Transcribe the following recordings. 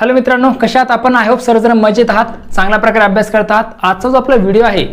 Hello मित्रांनो कशात आपण? आय होप सर्वजण मजेत आहात चांगल्या प्रकारे अभ्यास करत आहात. आजचा जो आपला व्हिडिओ आहे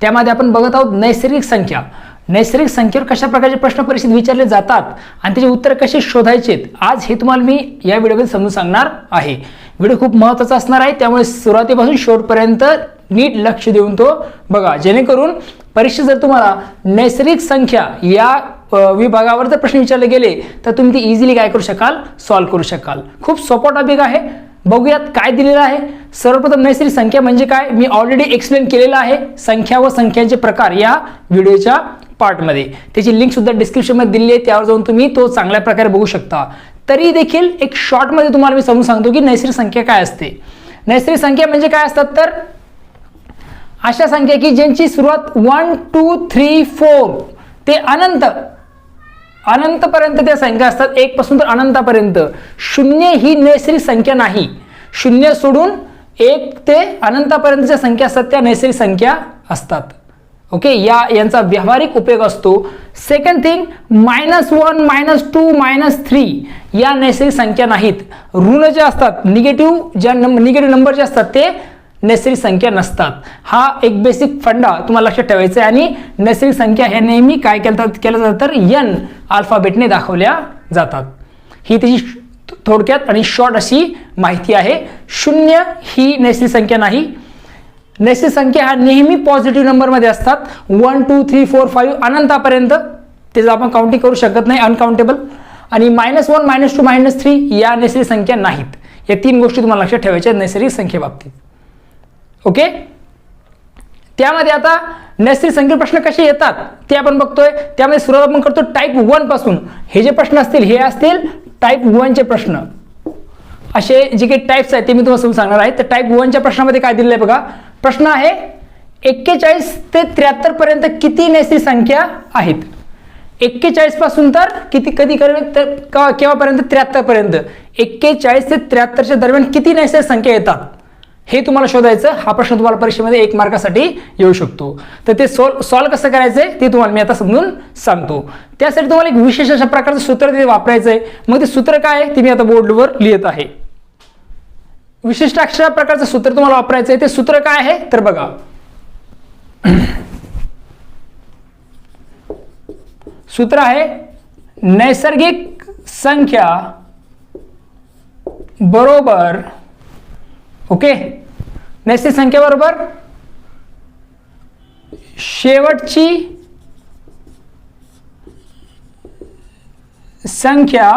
त्यामध्ये आपण बघत आहोत नैसर्गिक संख्या. नैसर्गिक संख्येवर कशा प्रकारचे प्रश्न परीक्षेत विचारले जातात आणि त्याचे उत्तर कसे शोधायचे आज हे तुम्हाला मी या व्हिडिओमध्ये समजून सांगणार आहे. व्हिडिओ खूप महत्त्वाचा असणार आहे त्यामुळे सुरुवातीपासून शेवटपर्यंत नीट लक्ष देऊन तो बघा. जेणेकरून परीक्षेत जर तुम्हाला नैसर्गिक संख्या या विभागावर जर प्रश्न विचारले गेले तर तुम्ही ते इझिली काय करू शकाल? सॉल्व्ह करू शकाल. खूप सोपा टॉपिक आहे. बघूयात काय दिलेलं आहे. सर्वप्रथम नैसर्गिक संख्या म्हणजे काय? मी ऑलरेडी एक्सप्लेन केलेलं आहे संख्या व संख्यांचे प्रकार या व्हिडिओच्या पार्टमध्ये. त्याची लिंक सुद्धा डिस्क्रिप्शनमध्ये दिली आहे. त्यावर जाऊन तुम्ही तो चांगल्या प्रकारे बघू शकता. तरी देखील एक शॉर्टमध्ये तुम्हाला मी समजून सांगतो की नैसर्गिक संख्या काय असते. नैसर्गिक संख्या म्हणजे काय असतात? तर अशा संख्या की ज्यांची सुरुवात वन टू थ्री फोर ते अनंत अनंतपर्यंत त्या संख्या असतात. एक पासून तर अनंतापर्यंत. शून्य ही नैसर्गिक संख्या नाही. शून्य सोडून एक ते अनंतापर्यंतच्या संख्या असतात त्या नैसर्गिक संख्या असतात. ओके? या यांचा व्यावहारिक उपयोग असतो. Second thing minus one minus two minus three या नैसर्गिक संख्या नाहीत. ऋण ज्या असतात निगेटिव्ह ज्या निगेटिव्ह नंबर जे असतात ते नैसर्गिक संख्या नसतात. हा एक बेसिक फंडा तुम्हाला लक्षात ठेवायचा आहे. आणि नैसर्गिक संख्या ह्या नेहमी काय केलं केलं जातं तर यन अल्फाबेटने दाखवल्या जातात. ही त्याची थोडक्यात आणि शॉर्ट अशी माहिती आहे. शून्य ही नैसर्गिक संख्या नाही. नैसर्गिक संख्या हा नेहमी पॉझिटिव्ह नंबरमध्ये असतात. One two three four five अनंतापर्यंत त्याचं आपण काउंटिंग करू शकत नाही. अनकाउंटेबल आणि minus one minus two minus three या नैसर्गिक संख्या नाहीत. या तीन गोष्टी तुम्हाला लक्षात ठेवायच्या नैसर्गिक संख्येबाबतीत. ओके त्यामध्ये आता नैसर्गिक संख्या प्रश्न कसे येतात ते आपण बघतोय. त्यामध्ये सुरुवात आपण करतो टाईप वनपासून. हे जे प्रश्न असतील हे असतील टाईप वनचे प्रश्न. असे जे काही टाईप्स आहेत ते मी तुम्हाला समजून सांगणार आहे. तर टाईप वनच्या प्रश्नामध्ये काय दिलेलं आहे बघा. प्रश्न आहे एक्केचाळीस ते त्र्याहत्तर पर्यंत किती नैसर्गिक संख्या आहेत? एक्केचाळीसपासून तर किती कधी तर केव्हापर्यंत? त्र्याहत्तर पर्यंत. एक्केचाळीस ते त्र्याहत्तरच्या दरम्यान किती नैसर्गिक संख्या येतात? हे तुम्हाला शोधायचं हा प्रश्न तुम्हाला परीक्षेमध्ये एक मार्कासाठी येऊ शकतो. तर ते सॉल्व सॉल्व कसं करायचंय ते तुम्हाला मी आता समजून सांगतो. त्यासाठी तुम्हाला एक विशेष अशा प्रकारचं सूत्र तिथे वापरायचं आहे मग ते सूत्र काय आहे ते मी आता बोर्डवर लिहित आहे. विशिष्ट अशा प्रकारचं सूत्र तुम्हाला वापरायचं आहे ते सूत्र काय आहे तर बघा. सूत्र आहे नैसर्गिक संख्या बरोबर ओके? नैसर्गिक संख्या बरोबर? शेवटची संख्या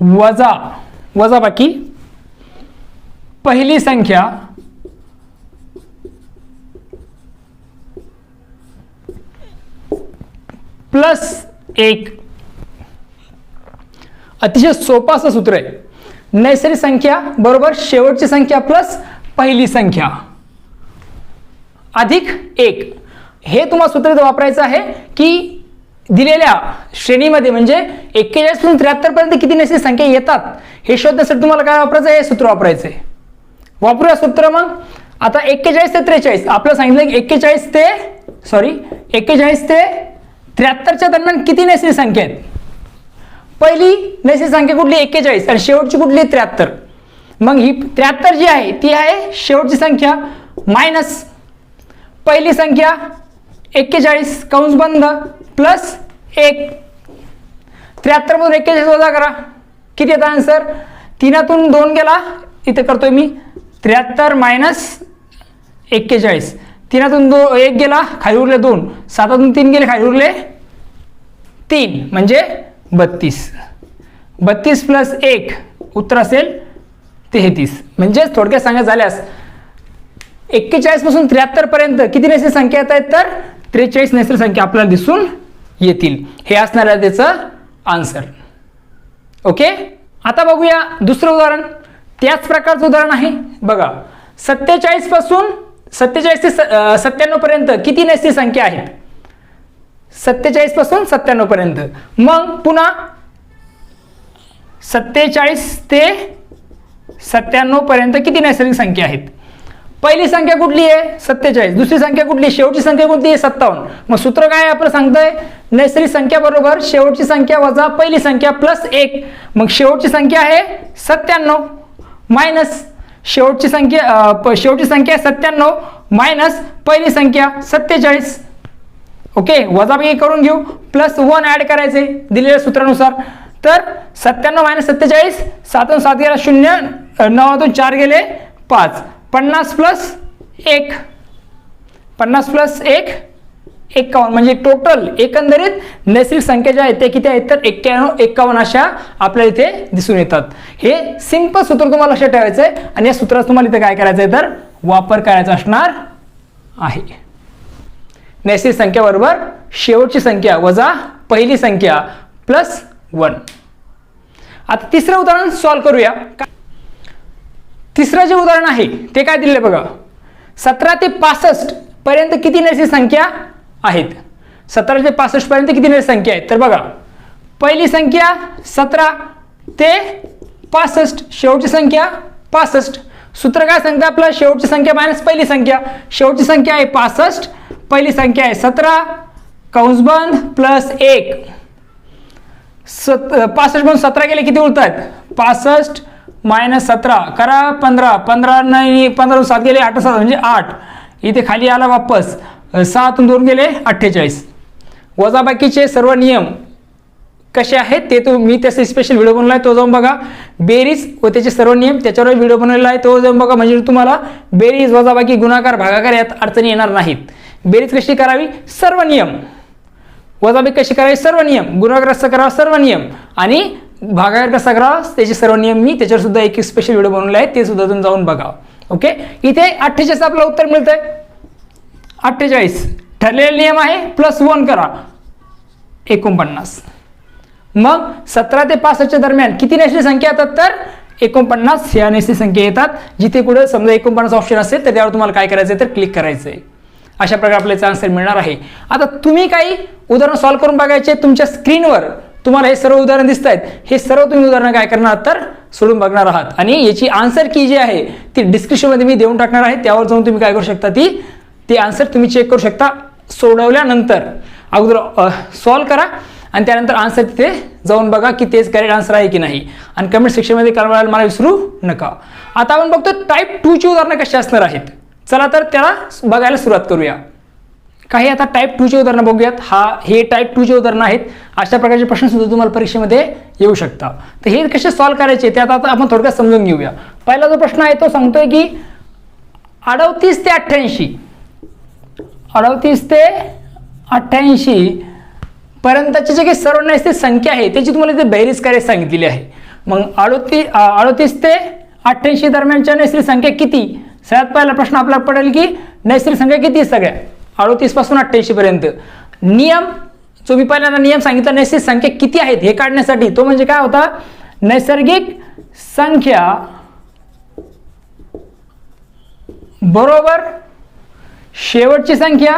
वजा वजा बाकी. पहिली संख्या प्लस एक. अतिशय सोपं असं सूत्र आहे. नैसर्गिक संख्या बरोबर शेवटची संख्या प्लस पहिली संख्या. अधिक एक. हे तुम्हाला सूत्र वापरायचं आहे की दिलेल्या श्रेणीमध्ये म्हणजे एक्केचाळीस त्र्याहत्तरपर्यंत त्र्याहत्तर पर्यंत किती नैसर्गिक संख्या येतात? हे शोधण्यासाठी तुम्हाला काय वापरायचं आहे? हे सूत्र वापरायचं आहे वापरूया सूत्र मग. आता एक्केचाळीस ते त्रेचाळीस. आपलं सांगितलं की एक्केचाळीस ते सॉरी एक्केचाळीस ते त्र्याहत्तरच्या दरम्यान किती नैसर्गिक संख्या आहेत? पहिली नैसर्गिक संख्या कुठली? एक्केचाळीस. आणि शेवटची कुठली? त्र्याहत्तर. मग ही त्र्याहत्तर जी आहे ती आहे शेवटची संख्या मायनस पहिली संख्या एक्केचाळीस कंस बंद प्लस एक. त्र्याहत्तरमधून एक्केचाळीस वजा करा. किती येतं आन्सर तीनातून दोन गेला इथे करतोय मी. त्र्याहत्तर मायनस एक्केचाळीस. तीनातून दो एक गेला खाली उरले दोन. सातातून तीन गेले खाली उरले तीन. म्हणजे बत्तीस. बत्तीस प्लस एक उत्तर असेल तेहतीस. म्हणजेच थोडक्यात सांगायचं झाल्यास एक्केचाळीसपासून त्र्याहत्तर पर्यंत किती नैसर्गिक संख्या येत आहेत तर? त्रेचाळीस नैसर्गिक संख्या आपल्याला दिसून येतील. हे असणार आहे त्याचं आन्सर ओके? आता बघूया दुसरं उदाहरण. त्याच प्रकारचं उदाहरण आहे. बघा सत्तेचाळीसपासून सत्तेचाळीस ते सत्त्याण्णव पर्यंत किती नैसर्गिक संख्या आहेत? सत्तेचाळीसपासून सत्त्याण्णव पर्यंत. मग पुन्हा सत्तेचाळीस ते सत्त्याण्णव पर्यंत किती नैसर्गिक संख्या आहेत? पहिली संख्या कुठली आहे? सत्तेचाळीस. दुसरी संख्या कुठली शेवटची संख्या कोणती आहे? सत्तावन्न. मग सूत्र काय आहे आपलं सांगतंय? नैसर्गिक संख्या बरोबर शेवटची संख्या वजा पहिली संख्या प्लस एक. मग शेवटची संख्या आहे सत्त्याण्णव. मायनस शेवटची संख्या शेवटची संख्या आहे सत्त्याण्णव. मायनस पहिली संख्या सत्तेचाळीस. ओके वजाबाकी करून घेऊ प्लस वन ॲड करायचे दिलेल्या सूत्रानुसार. तर सत्त्याण्णव मायनस सत्तेचाळीस सातून सात गेला शून्य अ, नवातून चार गेले पाच. पन्नास प्लस एक. पन्नास प्लस एक एक्कावन्न म्हणजे टोटल एकंदरीत नैसर्गिक संख्या ज्या आहेत त्या किती आहेत? तर एक्क्याण्णव एक्कावन्न अशा आपल्याला इथे दिसून येतात. हे सिंपल सूत्र तुम्हाला लक्षात ठेवायचं आहे आणि या सूत्रात तुम्हाला इथे काय करायचं आहे तर वापर करायचा असणार आहे. नैसर्गिक संख्या बरोबर शेवटची संख्या वजा पहिली संख्या प्लस वन आता तिसरं उदाहरण सॉल्व्ह करूया. तिसरं जे उदाहरण आहे ते काय दिलेलं बघा. सतरा ते पासष्ट पर्यंत किती नैसर्गिक संख्या आहेत? सतरा ते पासष्ट पर्यंत किती नैसर्गिक संख्या आहेत? तर बघा पहिली संख्या सतरा ते पासष्ट शेवटची संख्या पासष्ट. सूत्र काय सांगतं आपलं? शेवटची संख्या मायनस पहिली संख्या. शेवटची संख्या आहे पासष्ट पहिली संख्या आहे सतरा कंसबंद प्लस एक. सत पासष्ट म्हणून सतरा गेले किती उरतात? पासष्ट मायनस सतरा. करा पंधरा. पंधरा नाही पंधरा सात गेले आठ सात म्हणजे आठ. इथे खाली आला वापस. सहातून दोन गेले अठ्ठेचाळीस. वजाबाकीचे सर्व नियम. कसे आहेत ते तो मी त्याचा स्पेशल व्हिडिओ बनवला आहे तो जाऊन बघा. बेरीज व त्याचे सर्व नियम त्याच्यावर व्हिडिओ बनवलेला आहे. तो जाऊन बघा. म्हणजे तुम्हाला बेरीज वजाबाकी गुणाकार भागाकार यात अडचणी येणार नाहीत. बेरीज कशी करावी? सर्व नियम. वजाबाकी कशी करावी? सर्व नियम. गुणाकार कसा करावा सर्व नियम. आणि भागाकार कसा करावा त्याचे सर्व नियम मी त्याच्यावर सुद्धा एक स्पेशल व्हिडिओ बनवला आहे. ते सुद्धा तुम्ही जाऊन बघा. ओके इथे अठ्ठेचाळीस आपलं उत्तर मिळतंय. अठ्ठेचाळीस. ठरलेला नियम आहे. प्लस वन करा. एकोणपन्नास. मग सतरा ते पासष्टच्या दरम्यान किती नॅशनल संख्या येतात तर? एकोणपन्नास ह्या नॅशनल संख्या येतात. जिथे कुठे समजा एकोणपन्नास ऑप्शन असेल तर त्यावर तुम्हाला काय करायचं आहे तर क्लिक करायचं आहे अशा प्रकारे आपल्याला आन्सर मिळणार आहे. आता तुम्ही काही उदाहरण सॉल्व्ह करून बघायचे तुमच्या स्क्रीनवर तुम्हाला हे सर्व उदाहरण दिसत आहेत हे सर्व तुम्ही उदाहरणं काय करणार तर? सोडून बघणार आहात. आणि याची आन्सर की जी आहे ती डिस्क्रिप्शनमध्ये मी देऊन टाकणार आहे. त्यावर जाऊन तुम्ही काय करू शकता ती? ती आन्सर तुम्ही चेक करू शकता सोडवल्यानंतर. अगोदर सॉल्व्ह करा. आणि त्यानंतर आन्सर तिथे जाऊन बघा की तेच करेक्ट आन्सर आहे की नाही. आणि कमेंट सेक्शनमध्ये कळवायला मला विसरू नका. आता आपण बघतो टाईप टूची उदाहरणं कशी असणार आहेत. चला तर त्याला बघायला सुरुवात करूया. काही आता टाईप टूचे उदाहरणं बघूयात. हा हे टाईप टूचे उदाहरणं आहेत. अशा प्रकारचे प्रश्न सुद्धा तुम्हाला परीक्षेमध्ये येऊ शकता तर हे कसे सॉल्व्ह करायचे ते आता आता आपण थोडक्यात समजून घेऊया. पहिला जो प्रश्न आहे तो सांगतोय की अडतीस ते अठ्ठ्याऐंशी. अडतीस ते अठ्ठ्याऐंशी पर्यंतची जे काही सर्व नैसर्गिक संख्या आहे त्याची तुम्हाला इथे बेरीज करायला सांगितलेली आहे. मग अडोतीस अडोतीस ते अठ्ठ्याऐंशी दरम्यानच्या नैसर्गिक संख्या किती? सगळ्यात पहिला प्रश्न आपल्याला पडेल की नैसर्गिक संख्या किती आहे सगळ्या? अडोतीसपासून अठ्ठ्याऐंशी पर्यंत. नियम जो मी पहिल्यांदा नियम सांगितला नैसर्गिक संख्या किती आहेत हे काढण्यासाठी. तो म्हणजे काय होता? नैसर्गिक संख्या बरोबर शेवटची संख्या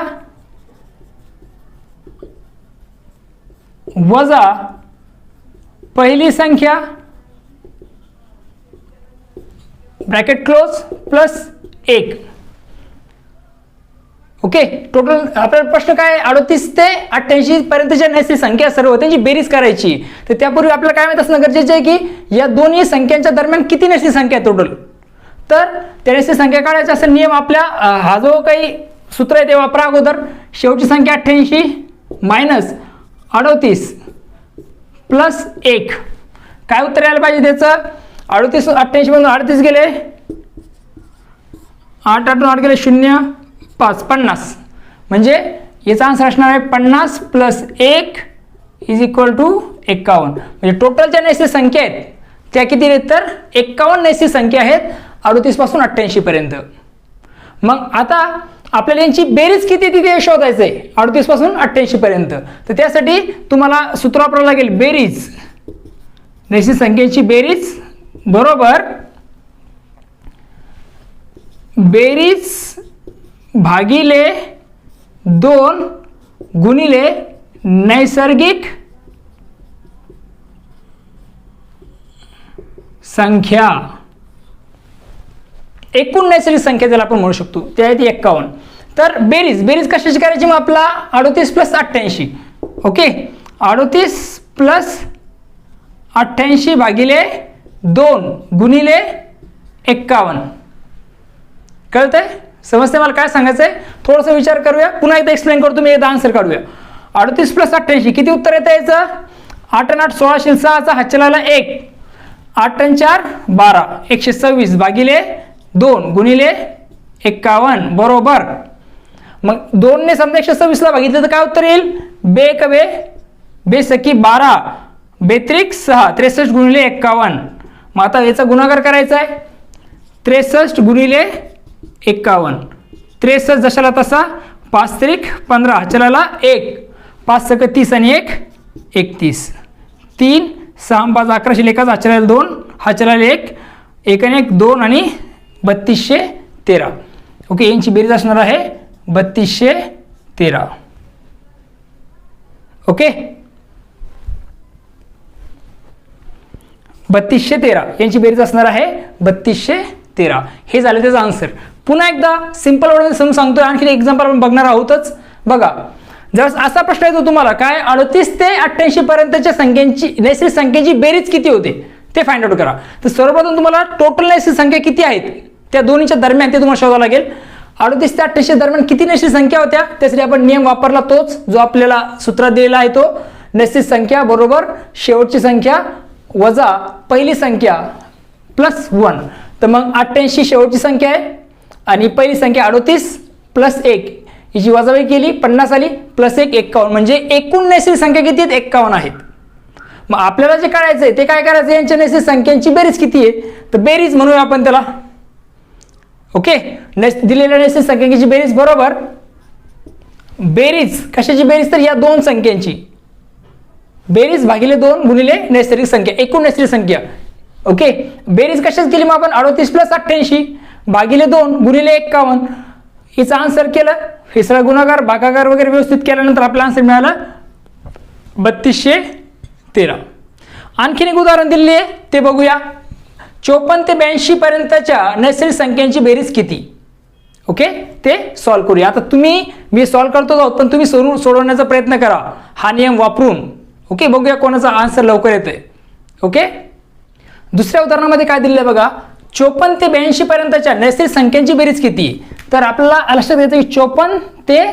वजा पहिली संख्या ब्रॅकेट क्लोज प्लस एक. ओके? टोटल आपला प्रश्न काय? अडतीस ते अठ्ठ्याऐंशी पर्यंतच्या नैसी संख्या सर्व त्यांची बेरीज करायची. तर त्यापूर्वी आपल्याला काय माहीत असणं गरजेचं आहे की या दोन्ही संख्यांच्या दरम्यान किती नैसी संख्या आहे टोटल तर त्या नैसी संख्या काढायचा असा नियम आपल्या हा जो काही सूत्र आहे ते वापरा अगोदर. शेवटची संख्या अठ्ठ्याऐंशी मायनस अडतीस प्लस एक. काय उत्तर यायला पाहिजे त्याचं? अडतीस अठ्ठ्याऐंशी मधून अडतीस गेले. आठ आठून आठ गेले शून्य पाच पन्नास. म्हणजे याचा आन्सर असणार आहे पन्नास प्लस एक इज इक्वल टू एक्कावन्न म्हणजे टोटलच्या ज्या संख्या आहेत त्या किती आहेत तर? एक्कावन्न नैसर्गिक संख्या आहेत अडतीसपासून अठ्ठ्याऐंशीपर्यंत मग आता आपल्याला यांची बेरीज किती तिथे शोधायचं आहे अडतीसपासून अठ्ठ्याऐंशी पर्यंत. तर त्यासाठी तुम्हाला सूत्र वापरावं लागेल बेरीज. नैसर्गिक संख्येची बेरीज बरोबर. बेरीज भागिले दोन गुणिले नैसर्गिक संख्या. एकूण नैसर्गिक संख्या ज्याला आपण म्हणू शकतो. ते आहे ती एक्कावन्न. तर बेरीज बेरीज कशाची करायची मग आपला? अडोतीस प्लस अठ्ठ्याऐंशी. ओके? अडोतीस प्लस अठ्ठ्याऐंशी भागिले दोन गुणिले एक्कावन्न. कळतंय? समजते मला काय सांगायचं आहे थोडंसं विचार करूया. पुन्हा एकदा एक्सप्लेन करतो. मी एकदा आन्सर काढूया. अडतीस प्लस अठ्ठ्याऐंशी. किती उत्तर येतं याचं? आठ आणि आठ सोळाशे सहाचा. हातचलाला एक. आठ आणि चार बारा. एकशे सव्वीस भागिले दोन गुणिले एक्कावन्न बरोबर. मग दोनने समजा एकशे सव्वीसला बघितलं तर काय उत्तर येईल? बे कवे बेसकी बारा बेत्रिक सहा त्रेसष्ट गुणिले एक्कावन्न मग आता याचा गुणाकार करायचा आहे. त्रेसष्ट गुणिले एक्कावन्न त्रेसष्ट जशाला तसा पाच त्रिक पंधरा चलाला एक. पाच सक तीस आणि एक एकतीस. तीन सहा पाच अकराशे एकाच हाचलाला दोन हाचलाला एक. एक आणि एक दोन आणि बत्तीसशे तेरा. ओके यांची बेरीज असणार आहे बत्तीसशे तेरा. ओके? बत्तीसशे तेरा. यांची बेरीज असणार आहे बत्तीसशे तेरा. हे झालं त्याचं आन्सर पुन्हा एकदा सिंपल वर्ड समजून सांगतोय. आणखी एक्झाम्पल आपण बघणार आहोतच. बघा जर असा प्रश्न येतो तुम्हाला काय अडतीस ते अठ्ठ्याऐंशी पर्यंतच्या संख्यांची नैसर्गिक संख्येची बेरीज किती होते? ते फाइंड आउट करा. तर सर्वप्रथम तुम्हाला टोटल नैसर्गिक संख्या किती आहेत? त्या दोन्हीच्या दरम्यान ते तुम्हाला शोधावं लागेल. अडतीस ते अठ्ठ्याऐंशी दरम्यान किती नैसर्गिक संख्या होत्या? त्यासाठी आपण नियम वापरला तोच जो आपल्याला सूत्रात दिलेला आहे तो. नैसर्गिक संख्या बरोबर शेवटची संख्या वजा पहिली संख्या प्लस वन. तर मग अठ्ठ्याऐंशी शेवटची संख्या आहे आणि पहिली संख्या अडतीस प्लस एक. हिची वजाबाई केली पन्नास आली प्लस एक एक्कावन्न म्हणजे एकूण नैसर्गिक संख्या किती आहेत? एक्कावन्न आहेत. मग आपल्याला जे करायचं आहे ते काय करायचं यांच्या नैसर्गिक संख्यांची बेरीज किती आहे? तर बेरीज म्हणूया आपण त्याला. ओके नैस दिलेल्या नैसर्गिक संख्यांची बेरीज बरोबर? बेरीज. कशाची बेरीज तर या दोन संख्यांची. बेरीज भागिले दोन गुणिले नैसर्गिक संख्या. एकूण नैसर्गिक संख्या. ओके बेरीज कशाच केली मग आपण? अडोतीस प्लस अठ्ठ्याऐंशी. भागिले दोन गुणिले एक्कावन्न. हिचा आन्सर केलं. हे सगळं गुणाकार भागाकार वगैरे व्यवस्थित केल्यानंतर आपला आन्सर मिळाला. बत्तीसशे तेरा. आणखीन एक उदाहरण दिलेले आहे. ते बघूया. चोपन्न ते ब्याऐंशी पर्यंतच्या नैसर्गिक संख्यांची बेरीज किती? ओके ते सॉल्व करूया. आता तुम्ही मी सॉल्व करतो आहोत पण तुम्ही सोडून सोडवण्याचा प्रयत्न करा. हा नियम वापरून. ओके बघूया कोणाचा आन्सर लवकर येतोय. ओके दुसऱ्या उदाहरणामध्ये काय दिलेलं आहे बघा? चोपन्न ते ब्याऐंशी पर्यंतच्या नैसर्गिक संख्यांची बेरीज किती? तर आपल्याला लक्षात येतं की चोपन्न ते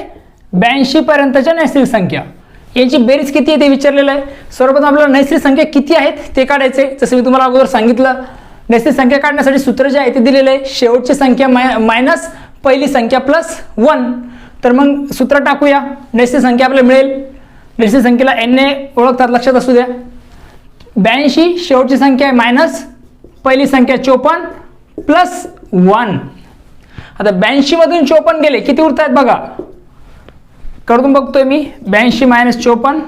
ब्याऐंशी पर्यंतच्या नैसर्गिक संख्या. यांची बेरीज किती आहे ते विचारलेलं आहे. सर्वप्रथम आपल्याला नैसर्गिक संख्या किती आहेत ते काढायचे जसं मी तुम्हाला अगोदर सांगितलं. नेसची संख्या काढण्यासाठी सूत्र जे आहे ते दिलेलं आहे. शेवटची संख्या माय मायनस पहिली संख्या प्लस वन तर मग सूत्र टाकूया. नेसची संख्या आपल्याला मिळेल. नैसर्गिक संख्येला ए ओळखतात लक्षात असू द्या. ब्याऐंशी शेवटची संख्या आहे मायनस पहिली संख्या चोपन्न प्लस वन आता ब्याऐंशीमधून चोपन्न गेले किती उरत आहेत बघा. करून बघतोय मी. ब्याऐंशी मायनस चोपन्न.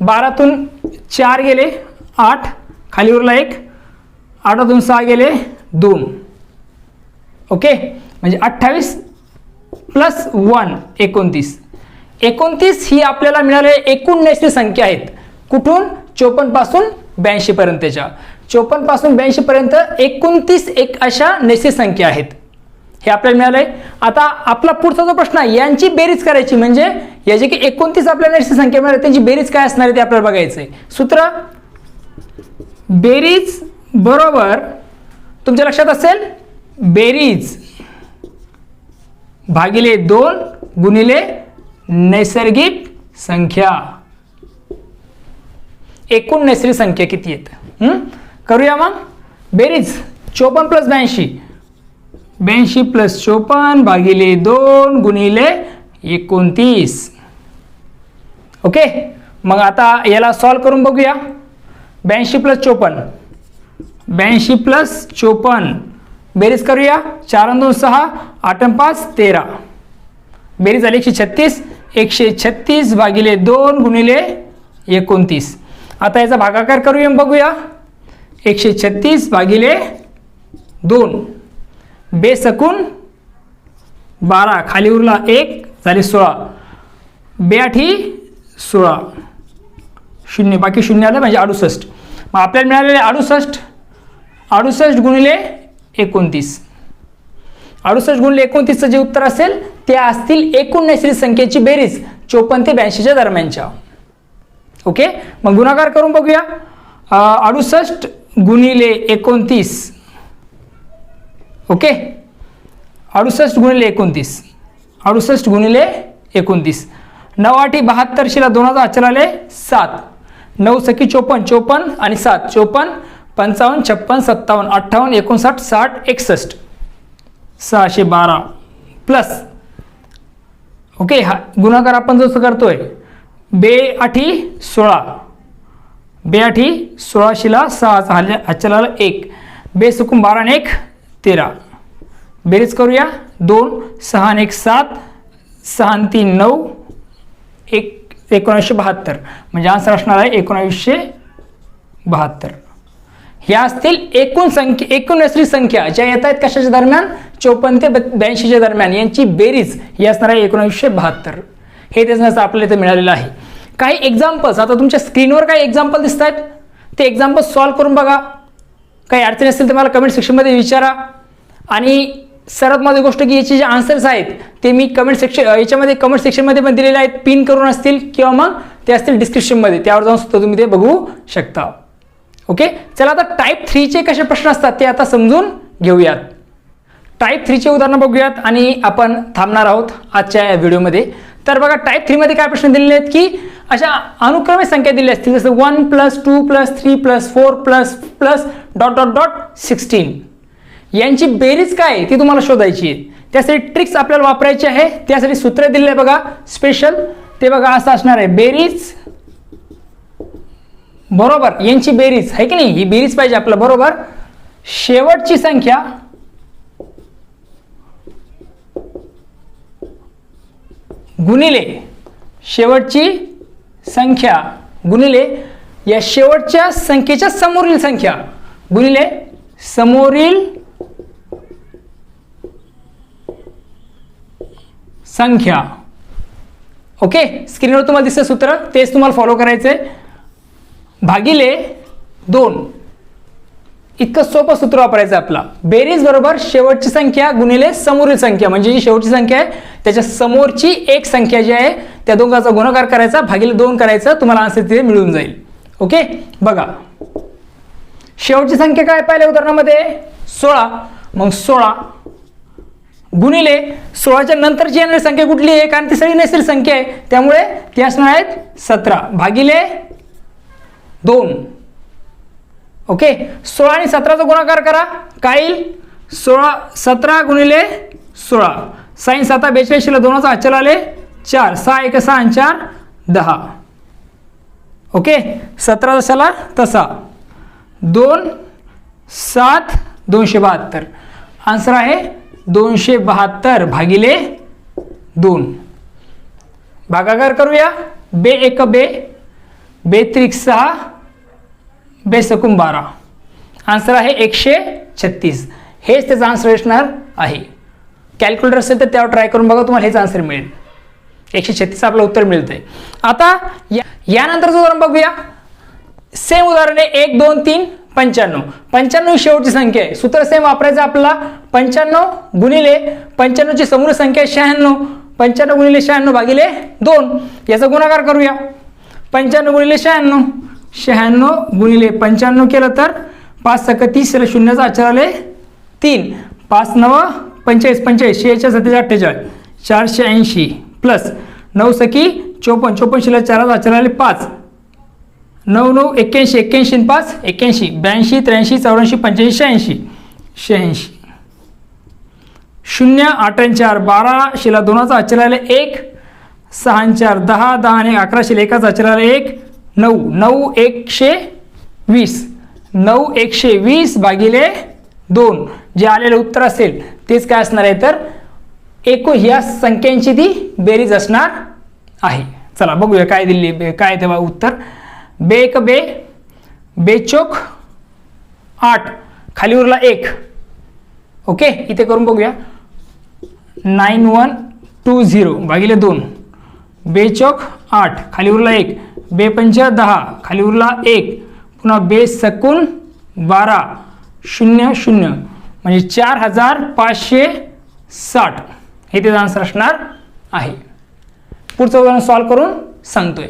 बारातून चार गेले आठ. खाली उरला एक. आठातून सहा गेले दोन. ओके? म्हणजे अठ्ठावीस प्लस वन एकोणतीस. एकोणतीस ही आपल्याला मिळाले एकूण नैसर्गिक संख्या आहेत. कुठून? चोपन्नपासून ब्याऐंशीपर्यंतच्या चोपन्नपासून ब्याऐंशीपर्यंत एकोणतीस एक अशा नैसर्गिक संख्या आहेत. हे आपल्याला मिळालंय. आता आपला पुढचा जो प्रश्न आहे यांची बेरीज करायची म्हणजे याची की एकोणतीस आपल्याला नैसर्गिक संख्या मिळाली त्यांची बेरीज काय असणार आहे ते आपल्याला बघायचं आहे सूत्र? बेरीज बरोबर. तुमच्या लक्षात असेल? बेरीज. भागिले दोन गुणिले नैसर्गिक संख्या. एकूण नैसर्गिक संख्या किती आहेत? करूया मग. बेरीज. चोपन्न प्लस ब्याऐंशी. ब्याऐंशी प्लस चोपन्न भागिले दोन गुणिले एकोणतीस. ओके? मग आता याला सॉल्व करून बघूया. ब्याऐंशी प्लस चोपन्न. ब्याऐंशी प्लस चोपन्न. बेरीज करूया. चार दोन सहा. आठ पाच तेरा. बेरीज झाली एकशे छत्तीस. एकशे छत्तीस भागिले दोन गुणिले एकोणतीस. आता याचा भागाकार करूया बघूया. एकशे छत्तीस भागिले दोन. बेसकून बारा. खाली उरला एक झाले सोळा. बेआठी सोळा. शून्य. बाकी शून्य आलं म्हणजे अडुसष्ट. मग आपल्याला मिळालेले अडुसष्ट अडुसष्ट गुणिले एकोणतीस. अडुसष्ट गुणिले एकोणतीसचं जे उत्तर असेल ते असतील एकूण नैसर्गिक संख्येची बेरीज चोपन्न ते ब्याऐंशीच्या दरम्यानच्या. ओके? मग गुणाकार करून बघूया. अडुसष्ट गुणिले एकोणतीस. ओके? अडुसष्ट गुणिले एकोणतीस. अडुसष्ट गुणिले एकोणतीस. नऊ आठी बहात्तरशीला दोन हजार अचराले सात. नऊ सखी चोपन्न चोपन्न आणि सात. चोपन्न पंचावन्न छप्पन सत्तावन्न अठ्ठावन्न एकोणसाठ साठ एकसष्ट. सहाशे बारा. प्लस. ओके हा गुणाकार आपण जसं करतोय बे आठी सोळा. बे आठी सोळाशेला सहा झाले अचलाला एक. बे सुकून बारा आणि एक तेरा. बेरीज करूया. दोन सहा आणि एक सात. सहा आणि तीन नऊ. एक एकोणीसशे बहात्तर. म्हणजे आन्सर असणार आहे एकोणावीसशे बहात्तर. ह्या असतील एकूण संख्या एकूण नैसर्गिक संख्या ज्या येत आहेत कशाच्या दरम्यान? चोपन्न ते ब्याऐंशीच्या दरम्यान. यांची बेरीज ही असणार आहे एकोणावीसशे बहात्तर. हे त्याचं आपल्याला इथं मिळालेलं आहे. काही एक्झाम्पल्स आता तुमच्या स्क्रीनवर काही एक्झाम्पल दिसत आहेत ते एक्झाम्पल सॉल्व्ह करून बघा. काही अडचणी असतील तर मला कमेंट सेक्शनमध्ये विचारा. आणि सर्वात माझी गोष्ट की याचे जे आन्सर्स आहेत ते मी कमेंट सेक्शन याच्यामध्ये कमेंट सेक्शनमध्ये पण दिलेले आहेत. पिन करून असतील किंवा मग ते असतील डिस्क्रिप्शनमध्ये त्यावर जाऊन सुद्धा तुम्ही ते बघू शकता. ओके चला आता टाईप थ्रीचे कसे प्रश्न असतात ते आता समजून घेऊयात. टाईप थ्रीचे उदाहरणं बघूयात आणि आपण थांबणार आहोत आजच्या या व्हिडिओमध्ये तर बघा टाईप थ्रीमध्ये काय प्रश्न दिलेले आहेत की अशा अनुक्रमे संख्या दिल्या असतील जसं one plus two plus three plus four plus plus dot dot dot sixteen यांची बेरीज काय आहे ती तुम्हाला शोधायची आहे. त्यासाठी ट्रिक्स आपल्याला वापरायची आहे. त्यासाठी सूत्र दिले आहे बघा स्पेशल ते बघा असं असणार आहे. बेरीज बरोबर. यांची बेरीज आहे की नाही? ही बेरीज पाहिजे आपलं बरोबर? शेवटची संख्या गुणिले. शेवटची संख्या गुणिले या शेवटच्या संख्येच्या समोरील संख्या. गुणिले समोरील संख्या. ओके? स्क्रीनवर तुम्हाला दिसतं सूत्र तेच तुम्हाला फॉलो करायचं आहे भागिले दोन. इतकं सोपं सूत्र वापरायचं आपला. बेरीज बरोबर शेवटची संख्या गुणिले समोरील संख्या. म्हणजे जी शेवटची संख्या आहे. त्याच्या समोरची एक संख्या जी आहे त्या दोघांचा गुणाकार करायचा भागिले दोन करायचं तुम्हाला आन्सर तिथे मिळून जाईल. ओके? बघा. शेवटची संख्या काय पाहिल्या उदाहरणामध्ये? सोळा. मग सोळा गुणिले सोळाच्या नंतरची येणारी संख्या कुठली आहे? कारण ती सगळी नैसर्गिक संख्या आहे. त्यामुळे ती असणार आहेत सतरा. भागिले दोन. ओके सोळा आणि सतराचा गुणाकार करा. काय येईल? सोळा सतरा गुणिले सोळा. साईन साता बेचाळीसला दोनाचा अचल आले. चार. सहा एक सहा आणि चार दहा. ओके सतरा जशाला तसा. दोन सात दोनशे बहात्तर. आन्सर आहे दोनशे बहात्तर भागिले दोन. भागाकार करूया. बे एक बे. बे त्रिक सहा बेसकून बारा आन्सर आहे एकशे छत्तीस. हेच त्याचा आन्सर असणार आहे. कॅल्क्युलेटर असेल तर त्यावर ट्राय करून बघा तुम्हाला हेच आन्सर मिळेल. एकशे छत्तीस आपलं उत्तर मिळतंय. आता या यानंतरचं उदाहरण बघूया. सेम उदाहरण आहे एक दोन तीन पंच्याण्णव. पंच्याण्णव शेवटची संख्या आहे. सूत्र सेम वापरायचं आपला पंच्याण्णव गुणिले पंच्याण्णवची समूह संख्या आहे शहाण्णव. पंच्याण्णव गुणिले शहाण्णव भागिले दोन. याचा गुणाकार करूया. पंच्याण्णव गुणिले शहाण्णव. शहाण्णव गुणिले पंच्याण्णव केलं तर पाच सक तीस शून्याचा अक्षर आले तीन. पाच नव पंचेचाळीस पंचेचाळीस शेहेचाळ सत्तेचाळ अठ्ठेचाळीस. चारशे ऐंशी प्लस नऊ सकी चोपन्न चोपन्नशीला चार अक्षर आले पाच. नऊ नऊ एक्क्याऐंशी एक्क्याऐंशी पाच एक्क्याऐंशी ब्याऐंशी त्र्याऐंशी चौऱ्याऐंशी पंच्याऐंशी शहाऐंशी. शहाऐंशी. शून्य आठ चार बारा शिला दोनाचा अक्षर आले एक. सहा चार दहा दहा आणि अकरा शिला एकाचा अक्षर आले एक. नऊ. नऊ एकशे वीस. नऊ एकशे वीस भागिले दोन. जे आलेलं उत्तर असेल तेच काय असणार आहे? तर एको ह्या संख्यांची ती बेरीज असणार आहे. चला बघूया काय दिली बे- काय तेव्हा उत्तर. बे एक बे. बेचोक आठ. खाली उरला एक. ओके? इथे करून बघूया. नाईन वन टू झिरो भागिले दोन. बेचोक आठ. खाली उरला एक. बे पंच दहा खाली उरला एक पुन्हा बे सकून बारा शून्य शून्य म्हणजे चार हजार पाचशे साठ. हे त्याचा आन्सर असणार आहे. पुढचं उदाहरण सॉल्व करून सांगतोय.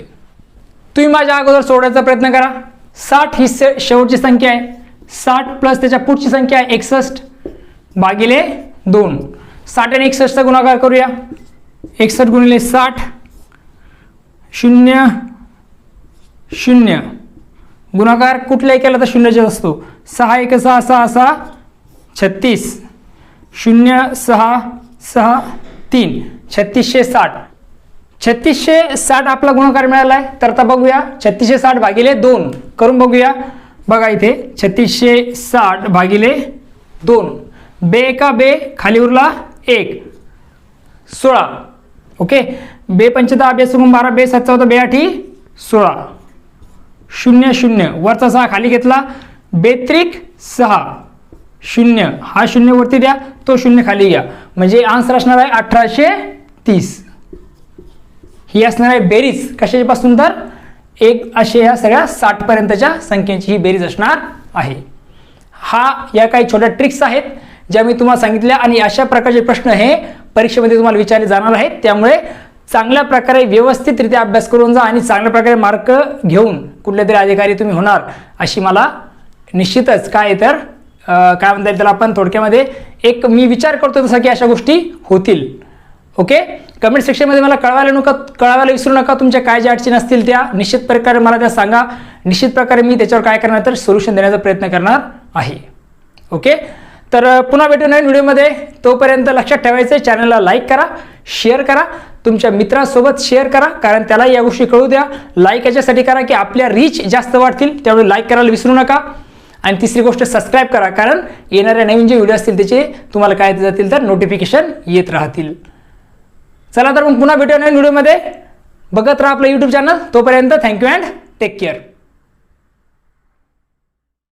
तुम्ही माझ्या अगोदर सोडवायचा प्रयत्न करा. साठ ही से शेवटची संख्या आहे. साठ प्लस त्याच्या पुढची संख्या आहे एकसष्ट. भागिले दोन. साठ आणि एकसष्टचा गुणाकार करूया. एकसष्ट गुणिले साठ. शून्य. शून्य. गुणाकार कुठल्याही केला तर शून्याचाच असतो. सहा एक सहा सहा सहा छत्तीस. शून्य सहा सहा तीन. छत्तीसशे साठ. छत्तीसशे साठ आपला गुणाकार मिळाला आहे तर आता बघूया. छत्तीसशे साठ भागिले दोन. करून बघूया. बघा इथे. छत्तीसशे साठ भागिले दोन. बे एका बे खाली उरला एक. सोळा. ओके? बे पंचदा बे सुगम बारा बे सात चौदा बे आठी सोळा. शून्य शून्य. वरचा सहा खाली घेतला. बेत्रिक सहा. शून्य. हा शून्य वरती द्या. तो शून्य खाली घ्या. म्हणजे आन्सर असणार आहे अठराशे तीस. ही असणार आहे बेरीज. कशापासून तर? एक असे ह्या सगळ्या साठपर्यंतच्या संख्येची ही बेरीज असणार आहे. हा या काही छोट्या ट्रिक्स आहेत ज्या मी तुम्हाला सांगितल्या आणि अशा प्रकारचे प्रश्न हे परीक्षेमध्ये तुम्हाला विचारले जाणार आहेत. त्यामुळे चांगल्या प्रकारे व्यवस्थितरित्या अभ्यास करून जा आणि चांगल्या प्रकारे मार्क घेऊन कुठले तरी अधिकारी तुम्ही होणार अशी मला निश्चितच काय तर काय म्हणता येईल त्याला आपण थोडक्यामध्ये एक मी विचार करतो तसा की अशा गोष्टी होतील. ओके? कमेंट सेक्शनमध्ये मला कळवायला नका कळवायला विसरू नका तुमच्या काय ज्या अडचणी असतील त्या निश्चित प्रकारे मला त्या सांगा. निश्चित प्रकारे मी त्याच्यावर काय करणार तर सोल्युशन देण्याचा प्रयत्न करणार आहे. ओके? तर पुन्हा भेटू नवीन व्हिडिओमध्ये. तोपर्यंत लक्षात ठेवायचं आहे चॅनलला लाईक करा शेअर करा तुमच्या मित्रांसोबत शेअर करा कारण त्याला या गोष्टी कळू द्या. लाईक याच्यासाठी करा की आपल्या रीच जास्त वाढतील त्यामुळे लाईक करायला विसरू नका. आणि तिसरी गोष्ट सबस्क्राईब करा कारण येणाऱ्या नवीन जे व्हिडिओ असतील त्याचे तुम्हाला काय जातील तर नोटिफिकेशन येत राहतील. चला तर मग पुन्हा भेटूया नवीन व्हिडिओमध्ये. बघत राहा आपलं यूट्यूब चॅनल तोपर्यंत thank you and take care